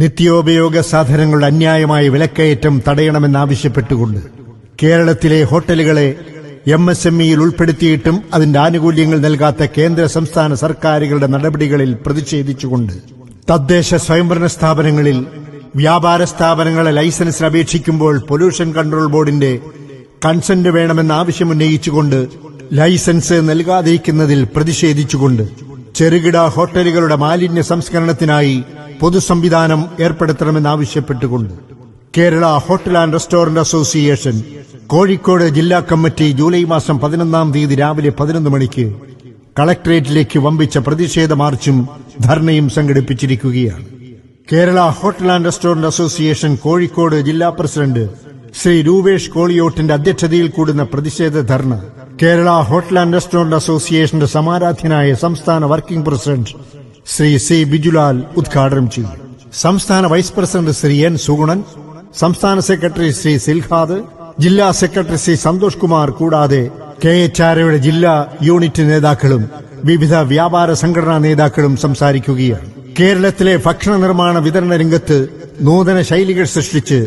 നിത്യോപയോഗ സാധനങ്ങളുടെ അന്യായമായ വിലക്കയറ്റം തടയണമെന്നാവശ്യപ്പെട്ടുകൊണ്ട് കേരളത്തിലെ ഹോട്ടലുകളെ എം എസ് എം ഇയിൽ ഉൾപ്പെടുത്തിയിട്ടും അതിന്റെ ആനുകൂല്യങ്ങൾ നൽകാത്ത കേന്ദ്ര സംസ്ഥാന സർക്കാരുകളുടെ നടപടികളിൽ പ്രതിഷേധിച്ചുകൊണ്ട് തദ്ദേശ സ്വയംഭരണ സ്ഥാപനങ്ങളിൽ വ്യാപാര സ്ഥാപനങ്ങളെ ലൈസൻസിന് അപേക്ഷിക്കുമ്പോൾ പൊല്യൂഷൻ കൺട്രോൾ ബോർഡിന്റെ കൺസെന്റ് വേണമെന്ന ആവശ്യം ഉന്നയിച്ചുകൊണ്ട് ലൈസൻസ് നൽകാതിരിക്കുന്നതിൽ പ്രതിഷേധിച്ചുകൊണ്ട് ചെറുകിട ഹോട്ടലുകളുടെ മാലിന്യ സംസ്കരണത്തിനായി പൊതുസംവിധാനം ഏർപ്പെടുത്തണമെന്നാവശ്യപ്പെട്ടുകൊണ്ട് Kerala hotel and restaurant association Kozhikode ജില്ലാ കമ്മിറ്റി ജൂലൈ മാസം പതിനൊന്നാം തീയതി രാവിലെ പതിനൊന്ന് മണിക്ക് കളക്ടറേറ്റിലേക്ക് വമ്പിച്ച പ്രതിഷേധ മാർച്ചും ധർണയും സംഘടിപ്പിച്ചിരിക്കുകയാണ്. Kerala hotel and restaurant association Kozhikode ജില്ലാ പ്രസിഡന്റ് ശ്രീ രൂപേഷ് കോളിയോട്ടിന്റെ അധ്യക്ഷതയിൽ കൂടുന്ന പ്രതിഷേധ ധർണ കേരള ഹോട്ടൽ ആൻഡ് റെസ്റ്റോറന്റ് അസോസിയേഷന്റെ സമാരാധ്യനായ സംസ്ഥാന working president Shri C Bijulal ഉദ്ഘാടനം ചെയ്തു. സംസ്ഥാന vice president Shri N Sugunan സംസ്ഥാന സെക്രട്ടറി ശ്രീ സിൽഖാദ് ജില്ലാ സെക്രട്ടറി ശ്രീ സന്തോഷ് കുമാർ കൂടാതെ കെ എച്ച് ആരോയുടെ ജില്ലാ യൂണിറ്റ് നേതാക്കളും വിവിധ വ്യാപാര സംഘടനാ നേതാക്കളും സംസാരിക്കുകയാണ്. കേരളത്തിലെ ഭക്ഷണ നിർമ്മാണ വിതരണ രംഗത്ത് നൂതന ശൈലികൾ സൃഷ്ടിച്ച്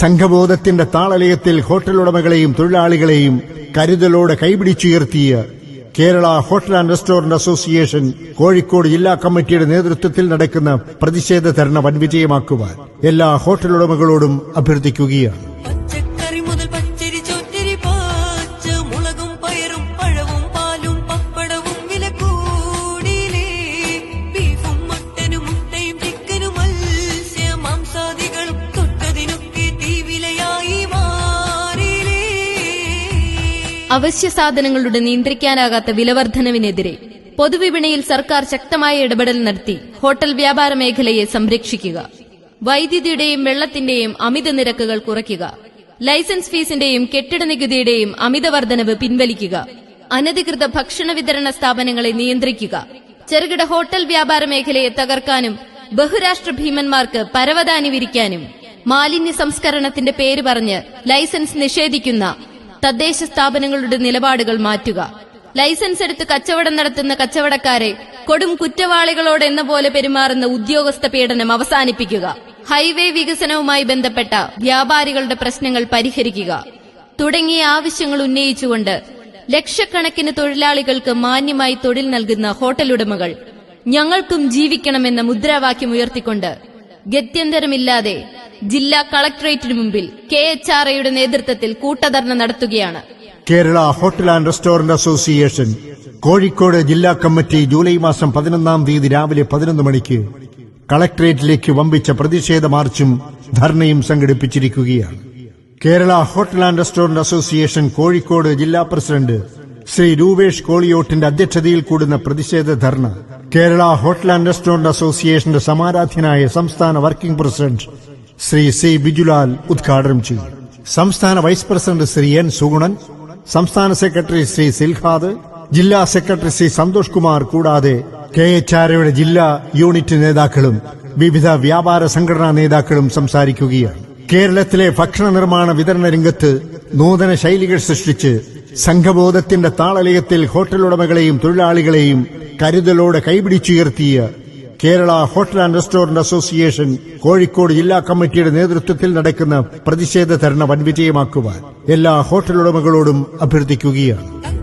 സംഘബോധത്തിന്റെ താളലയത്തിൽ ഹോട്ടൽ ഉടമകളെയും തൊഴിലാളികളെയും കരുതലോടെ കൈപിടിച്ചുയർത്തിയ Kerala hotel and restaurant association Kozhikode ജില്ലാ കമ്മിറ്റിയുടെ നേതൃത്വത്തിൽ നടക്കുന്ന പ്രതിഷേധ ധർണ വൻവിജയമാക്കുവാൻ എല്ലാ ഹോട്ടൽ ഉടമകളോടും അഭ്യർത്ഥിക്കുകയാണ്. അവശ്യ സാധനങ്ങളുടെ നിയന്ത്രിക്കാനാകാത്ത വിലവർദ്ധനവിനെതിരെ പൊതുവിപണിയിൽ സർക്കാർ ശക്തമായ ഇടപെടൽ നടത്തി ഹോട്ടൽ വ്യാപാര മേഖലയെ സംരക്ഷിക്കുക. വൈദ്യുതിയുടെയും വെള്ളത്തിന്റെയും അമിത നിരക്കുകൾ കുറയ്ക്കുക. ലൈസൻസ് ഫീസിന്റെയും കെട്ടിട നികുതിയുടെയും അമിത വർധനവ് പിൻവലിക്കുക. അനധികൃത ഭക്ഷണ വിതരണ സ്ഥാപനങ്ങളെ നിയന്ത്രിക്കുക. ചെറുകിട ഹോട്ടൽ വ്യാപാര മേഖലയെ തകർക്കാനും ബഹുരാഷ്ട്ര ഭീമന്മാർക്ക് പരവതാനി വിരിക്കാനും മാലിന്യ സംസ്കരണത്തിന്റെ പേര് പറഞ്ഞ് ലൈസൻസ് നിഷേധിക്കുന്ന തദ്ദേശ സ്ഥാപനങ്ങളുടെ നിലപാടുകൾ മാറ്റുക. ലൈസൻസ് എടുത്ത് കച്ചവടം നടത്തുന്ന കച്ചവടക്കാരെ കൊടും കുറ്റവാളികളോട് എന്ന പോലെ പെരുമാറുന്ന ഉദ്യോഗസ്ഥ പീഡനം അവസാനിപ്പിക്കുക. ഹൈവേ വികസനവുമായി ബന്ധപ്പെട്ട വ്യാപാരികളുടെ പ്രശ്നങ്ങൾ പരിഹരിക്കുക. തുടങ്ങിയ ആവശ്യങ്ങൾ ഉന്നയിച്ചുകൊണ്ട് ലക്ഷക്കണക്കിന് തൊഴിലാളികൾക്ക് മാന്യമായി തൊഴിൽ നൽകുന്ന ഹോട്ടലുടമകൾ ഞങ്ങൾക്കും ജീവിക്കണമെന്ന മുദ്രാവാക്യം ഉയർത്തിക്കൊണ്ട് ഗത്യന്തരമില്ലാതെ ജില്ലാ കളക്ടറേറ്റിന് മുമ്പിൽ കെ എച്ച് ആർ ഐയുടെ നേതൃത്വത്തിൽ കൂട്ടധർണ നടത്തുകയാണ്. Kerala hotel and restaurant association Kozhikode ജില്ലാ കമ്മിറ്റി ജൂലൈ മാസം പതിനൊന്നാം തീയതി രാവിലെ പതിനൊന്ന് മണിക്ക് കളക്ടറേറ്റിലേക്ക് വമ്പിച്ച പ്രതിഷേധ മാർച്ചും ധർണയും സംഘടിപ്പിച്ചിരിക്കുകയാണ്. Kerala hotel and restaurant association Kozhikode ജില്ലാ പ്രസിഡന്റ് ശ്രീ രൂപേഷ് കോളിയോട്ടിന്റെ അധ്യക്ഷതയിൽ കൂടുന്ന പ്രതിഷേധ ധർണ. കേരള ഹോട്ടൽ ആൻഡ് റെസ്റ്റോറന്റ് അസോസിയേഷന്റെ സമാരാധ്യനായ സംസ്ഥാന working president Shri C Bijulal ഉദ്ഘാടനം ചെയ്തു സംസ്ഥാന vice president Shri N Sugunan സംസ്ഥാന സെക്രട്ടറി ശ്രീ സിൽഖാദ് ജില്ലാ സെക്രട്ടറി ശ്രീ സന്തോഷ് കുമാർ കൂടാതെ കെ എച്ച് ആർഒയുടെ ജില്ലാ യൂണിറ്റ് നേതാക്കളും വിവിധ വ്യാപാര സംഘടനാ നേതാക്കളും സംസാരിക്കുകയാണ്. കേരളത്തിലെ ഭക്ഷണ നിർമ്മാണ വിതരണ രംഗത്ത് നൂതന ശൈലികൾ സൃഷ്ടിച്ച് സംഘബോധത്തിന്റെ താളലയത്തിൽ ഹോട്ടൽ ഉടമകളെയും തൊഴിലാളികളെയും കരുതലോടെ കൈപിടിച്ചുയർത്തിയ Kerala hotel and restaurant association Kozhikode ജില്ലാ കമ്മിറ്റിയുടെ നേതൃത്വത്തിൽ നടക്കുന്ന പ്രതിഷേധ ധർണ വൻവിജയമാക്കുവാൻ എല്ലാ ഹോട്ടൽ ഉടമകളോടും അഭ്യർത്ഥിക്കുകയാണ്.